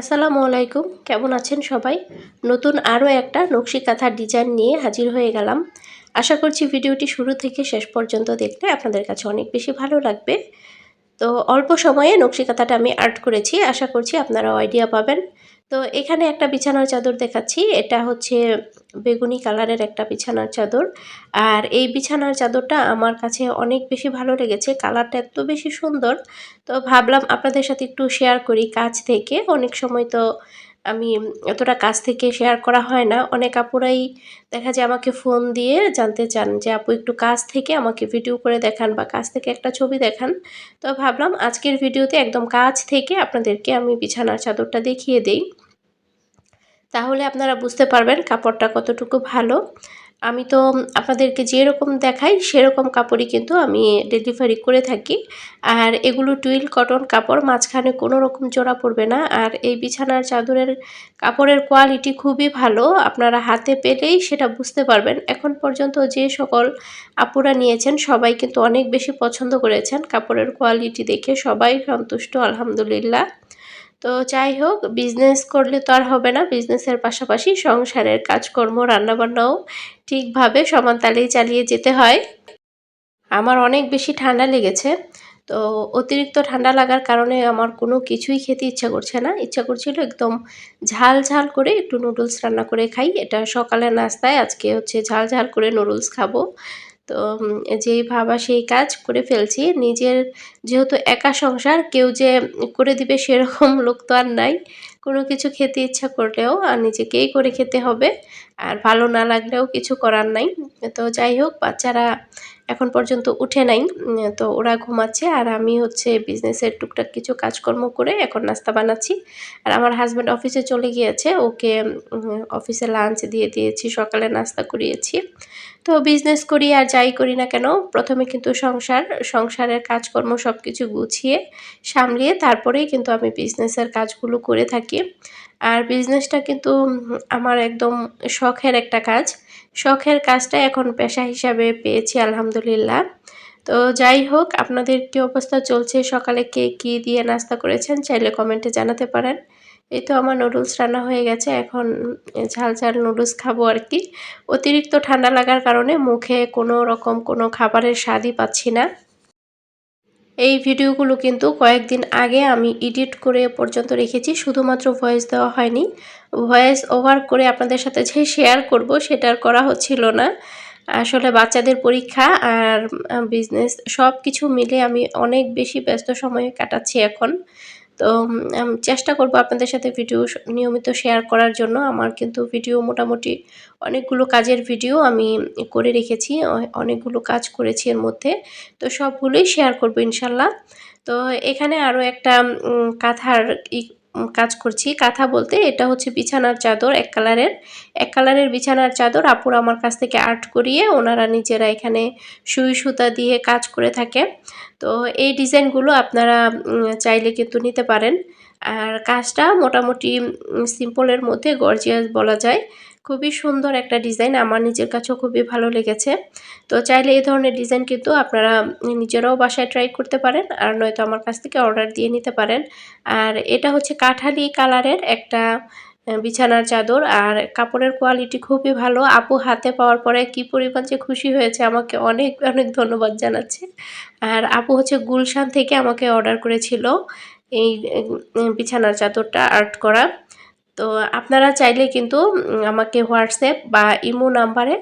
আসসালামু আলাইকুম। কেমন আছেন সবাই? নতুন আরও একটা নকশি কাঁথার ডিজাইন নিয়ে হাজির হয়ে গেলাম। আশা করছি ভিডিওটি শুরু থেকে শেষ পর্যন্ত দেখলে আপনাদের কাছে অনেক বেশি ভালো লাগবে। তো অল্প সময়ে নকশি কাঁথাটা আমি আর্ট করেছি, আশা করছি আপনারাও আইডিয়া পাবেন। তো এখানে একটা বিছানার চাদর দেখাচ্ছি, এটা হচ্ছে বেগুনি কালারের একটা বিছানার চাদর। আর এই বিছানার চাদরটা আমার কাছে অনেক বেশি ভালো লেগেছে, কালারটা এত বেশি সুন্দর। তো ভাবলাম আপনাদের সাথে একটু শেয়ার করি, কাছ থেকে। অনেক সময় তো আমি এতটা কাছ থেকে শেয়ার করা হয় না। অনেক আপুরাই দেখা যায় আমাকে ফোন দিয়ে জানতে চান যে, আপু, একটু কাছ থেকে আমাকে ভিডিও করে দেখান বা কাছ থেকে একটা ছবি দেখান। তো ভাবলাম আজকের ভিডিওতে একদম কাছ থেকে আপনাদেরকে আমি বিছানার চাদরটা দেখিয়ে দেই। তাহলে আপনারা বুঝতে পারবেন কাপড়টা কতটুকু ভালো। আমি তো আপনাদেরকে যেরকম দেখাই, সেরকম কাপড়ই কিন্তু আমি ডেলিভারি করে থাকি। আর এগুলো টুইল কটন কাপড়, মাঝখানে কোনো রকম জোড়া পড়বে না। আর এই বিছানার চাদরের কাপড়ের কোয়ালিটি খুবই ভালো। আপনারা হাতে পেলেই সেটা বুঝতে পারবেন। এখন পর্যন্ত যে সকল আপুরা নিয়েছেন, সবাই কিন্তু অনেক বেশি পছন্দ করেছেন কাপড়ের কোয়ালিটি দেখে। সবাই সন্তুষ্ট, আলহামদুলিল্লাহ। তো যাই হোক বিজনেস করলে তো আর হবে না। বিজনেসের পাশাপাশি সংসারের কাজকর্ম, রান্নাবান্নাও ঠিকভাবে সমান তালেই চালিয়ে যেতে হয়। আমার অনেক বেশি ঠান্ডা লেগেছে। তো অতিরিক্ত ঠান্ডা লাগার কারণে আমার কোনো কিছুই খেতে ইচ্ছা করছে না। ইচ্ছা করছিল একদম ঝাল ঝাল করে একটু নুডলস রান্না করে খাই। এটা সকালের নাস্তায়, আজকে হচ্ছে ঝাল ঝাল করে নুডলস খাব। তো যেই ভাবা সেই কাজ করে ফেলছি। নিজের যেহেতু একা সংসার, কেউ যে করে দিবে সেরকম লোক তো আর নাই। কোনো কিছু খেতে ইচ্ছা করলেও আর নিজেকেই করে খেতে হবে। আর ভালো না লাগলেও কিছু করার নাই। তো যাই হোক, বাচ্চারা এখন পর্যন্ত উঠে নাই তো ওরা ঘুমাচ্ছে আর আমি হচ্ছে বিজনেসের টুকটাক কিছু কাজকর্ম করে এখন নাস্তা বানাচ্ছি। আর আমার হাজব্যান্ড অফিসে চলে গিয়েছে, ওকে অফিসে লাঞ্চ দিয়ে দিয়েছি, সকালে নাস্তা করিয়েছি। তো বিজনেস করি আর যাই করি না কেন, প্রথমে কিন্তু সংসার, সংসারের কাজকর্ম সব কিছু গুছিয়ে, সামলিয়ে তারপরেই কিন্তু আমি বিজনেসের কাজগুলো করে থাকি। আর বিজনেসটা কিন্তু আমার একদম শখের একটা কাজ। শখের কাজটা এখন পেশা হিসাবে পেয়েছি, আলহামদুলিল্লাহ। তো যাই হোক, আপনাদের কী অবস্থা চলছে? সকালে কে কী দিয়ে নাস্তা করেছেন? চাইলে কমেন্টে জানাতে পারেন। এই তো আমার নুডলস রান্না হয়ে গেছে। এখন ঝাল ঝাল নুডলস খাব আর কি। অতিরিক্ত ঠান্ডা লাগার কারণে মুখে কোনো রকম কোনো খাবারের স্বাদই পাচ্ছি না। এই ভিডিওগুলো কিন্তু কয়েকদিন আগে আমি এডিট করে পর্যন্ত রেখেছি, শুধুমাত্র ভয়েস দেওয়া হয়নি। ভয়েস ওভার করে আপনাদের সাথে যে শেয়ার করব সেটার করা হচ্ছিল না। আসলে বাচ্চাদের পরীক্ষা আর বিজনেস সব কিছু মিলে আমি অনেক বেশি ব্যস্ত সময় কাটাচ্ছি এখন। তো চেষ্টা করব আপনাদের সাথে ভিডিও নিয়মিত শেয়ার করার জন্য। আমার কিন্তু ভিডিও মোটামুটি অনেকগুলো কাজের ভিডিও আমি করে রেখেছি অনেকগুলো কাজ করেছি এর মধ্যে। তো সবগুলোই শেয়ার করব ইনশাল্লাহ। তো এখানে আরও একটা কাঁথার কাজ করছি। কাঁথা বলতে এটা হচ্ছে বিছানার চাদর, এক কালারের। এক কালারের বিছানার চাদর আপুর আমার কাছ থেকে আর্ট করিয়ে ওনারা নিজেরা এখানে সুই সুতা দিয়ে কাজ করে থাকে। তো এই ডিজাইনগুলো আপনারা চাইলে কিন্তু নিতে পারেন। আর কাজটা মোটামুটি সিম্পলের মধ্যে গর্জিয়াস বলা যায়। খুবই সুন্দর একটা ডিজাইন আমার নিজের কাছেও খুবই ভালো লেগেছে। তো চাইলে এই ধরনের ডিজাইন কিন্তু আপনারা নিজেরাও বাসায় ট্রাই করতে পারেন আর নয়তো আমার কাছ থেকে অর্ডার দিয়ে নিতে পারেন। আর এটা হচ্ছে কাঠালি কালারের একটা বিছানার চাদর আর কাপড়ের কোয়ালিটি খুবই ভালো। আপু হাতে পাওয়ার পরে কি পরিমাণ যে খুশি হয়েছে আমাকে অনেক অনেক ধন্যবাদ জানাচ্ছে। আর আপু হচ্ছে গুলশান থেকে আমাকে অর্ডার করেছিল। এই বিছানার চাদরটা আর্ট করা। তো আপনারা চাইলে কিন্তু আমাকে হোয়াটসঅ্যাপ বা ইমো নাম্বারে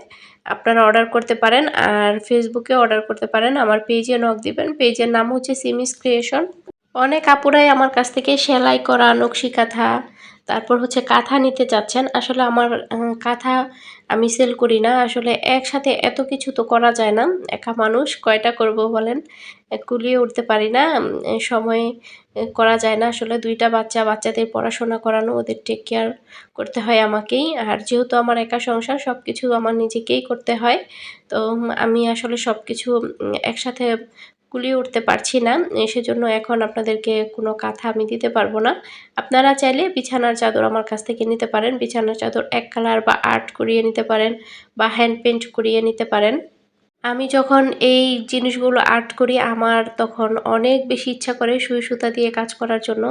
আপনারা অর্ডার করতে পারেন আর ফেসবুকে অর্ডার করতে পারেন। আমার পেজে নক দিবেন। পেজের নাম হচ্ছে সিমিস ক্রিয়েশন অনেক আপুরাই আমার কাছ থেকে সেলাই করা, নকশি কাঁথা তারপর হচ্ছে কাঁথা নিতে চাচ্ছেন। আসলে আমার কাঁথা আমি সেল করি না। আসলে একসাথে এত কিছু তো করা যায় না। একা মানুষ, কয়টা করব বলেন? কুলিয়ে উঠতে পারি না। সময় করা যায় না। আসলে দুইটা বাচ্চা, বাচ্চাদের পড়াশোনা করানো, ওদের টেক কেয়ার করতে হয় আমাকেই। আর যেহেতু আমার একা সংসার সব কিছু আমার নিজেকেই করতে হয়। তো আমি আসলে সব কিছু একসাথে কুলিয়ে উঠতে পারছি না সেজন্য এখন আপনাদেরকে কোনো কাঁথা আমি দিতে পারব না। আপনারা চাইলে বিছানার চাদর আমার কাছ থেকে নিতে পারেন। বিছানার চাদর এক কালার বা আর্ট করিয়ে নিতে পারেন বা হ্যান্ড পেন্ট করিয়ে নিতে পারেন। আমি যখন এই জিনিসগুলো আর্ট করি, আমার তখন অনেক বেশি ইচ্ছা করে সুই সুতা দিয়ে কাজ করার জন্য।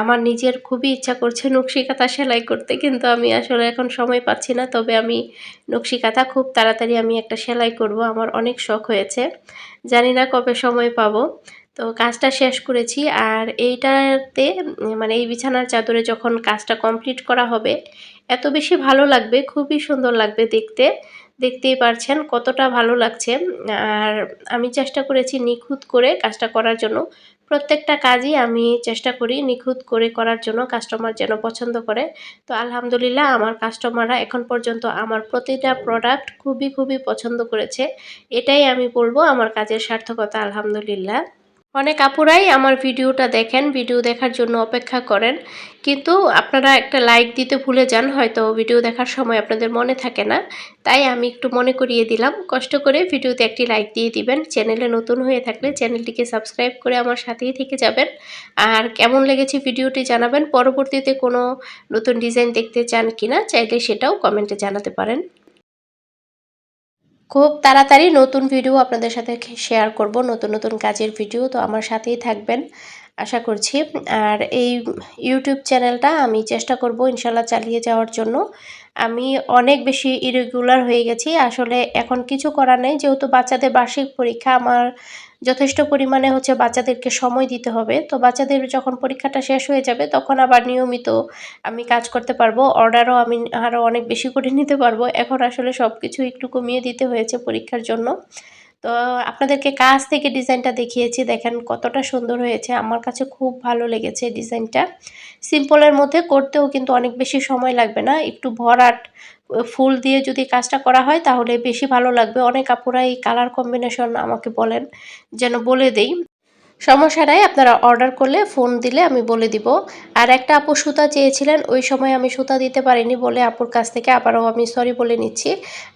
আমার নিজের খুবই ইচ্ছা করছে নকশি কাঁথা সেলাই করতে, কিন্তু আমি আসলে এখন সময় পাচ্ছি না। তবে আমি নকশি কাঁথা খুব তাড়াতাড়ি আমি একটা সেলাই করব, আমার অনেক শখ হয়েছে। জানি না কবে সময় পাবো। তো কাজটা শেষ করেছি, আর এইটাতে মানে এই বিছানার চাদরে যখন কাজটা কমপ্লিট করা হবে, এত বেশি ভালো লাগবে, খুবই সুন্দর লাগবে দেখতে। দেখতেই পারছেন কতটা ভালো লাগছে। আর আমি চেষ্টা করেছি নিখুঁত করে কাজটা করার জন্য। প্রত্যেকটা কাজই আমি চেষ্টা করি নিখুঁত করে করার জন্য কাস্টমার যেন পছন্দ করে। তো আলহামদুলিল্লাহ আমার কাস্টমাররা এখন পর্যন্ত আমার প্রতিটা প্রোডাক্ট খুবই খুবই পছন্দ করেছে। এটাই আমি বলব আমার কাজের সার্থকতা, আলহামদুলিল্লাহ। অনেক আপুরাই আমার ভিডিওটা দেখেন, ভিডিও দেখার জন্য অপেক্ষা করেন। কিন্তু আপনারা একটা লাইক দিতে ভুলে যান, হয়তো ভিডিও দেখার সময় আপনাদের মনে থাকে না। তাই আমি একটু মনে করিয়ে দিলাম, কষ্ট করে ভিডিওতে একটি লাইক দিয়ে দিবেন। চ্যানেলে নতুন হয়ে থাকলে চ্যানেলটিকে সাবস্ক্রাইব করে আমার সাথেই থেকে যাবেন। আর কেমন লেগেছে ভিডিওটি জানাবেন, পরবর্তীতে কোনো নতুন ডিজাইন দেখতে চান কিনা, চাইলে সেটাও কমেন্টে জানাতে পারেন। খুব তাড়াতাড়ি নতুন ভিডিও আপনাদের সাথে শেয়ার করব, নতুন নতুন কাজের ভিডিও তো আমার সাথেই থাকবেন। আশা করছি। আর এই ইউটিউব চ্যানেলটা আমি চেষ্টা করব ইনশাল্লাহ চালিয়ে যাওয়ার জন্য। আমি অনেক বেশি ইরেগুলার হয়ে গেছি। আসলে এখন কিছু করার নেই। যেহেতু বাচ্চাদের বার্ষিক পরীক্ষা, আমার যথেষ্ট পরিমাণে হচ্ছে বাচ্চাদেরকে সময় দিতে হবে। তো বাচ্চাদের যখন পরীক্ষাটা শেষ হয়ে যাবে, তখন আবার নিয়মিত আমি কাজ করতে পারব। অর্ডারও আমি আরও অনেক বেশি করে নিতে পারব। এখন আসলে সব কিছু একটু কমিয়ে দিতে হয়েছে পরীক্ষার জন্য। তো আপনাদেরকে কাছ থেকে ডিজাইনটা দেখিয়েছি, দেখেন কতটা সুন্দর হয়েছে। আমার কাছে খুব ভালো লেগেছে ডিজাইনটা। সিম্পলের মধ্যে করতেও কিন্তু অনেক বেশি সময় লাগবে না। একটু ভরাট ফুল দিয়ে যদি কাজটা করা হয়, তাহলে বেশি ভালো লাগবে। অনেক আপুরা এই কালার কম্বিনেশন আমাকে বলেন, যেন বলে দেই। সমস্যা নাই আপনারা অর্ডার করলে ফোন দিলে আমি বলে দিব। আর একটা আপু সুতা চেয়েছিলেন, ওই সময় আমি সুতা দিতে পারিনি বলে আপুর কাছ থেকে আবারও আমি সরি বলে নিচ্ছি।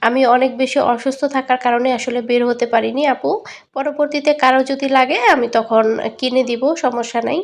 আমি অনেক বেশি অসুস্থ থাকার কারণে আসলে বের হতে পারিনি আপু। পরবর্তীতে কারও যদি লাগে আমি তখন কিনে দিব, সমস্যা নাই।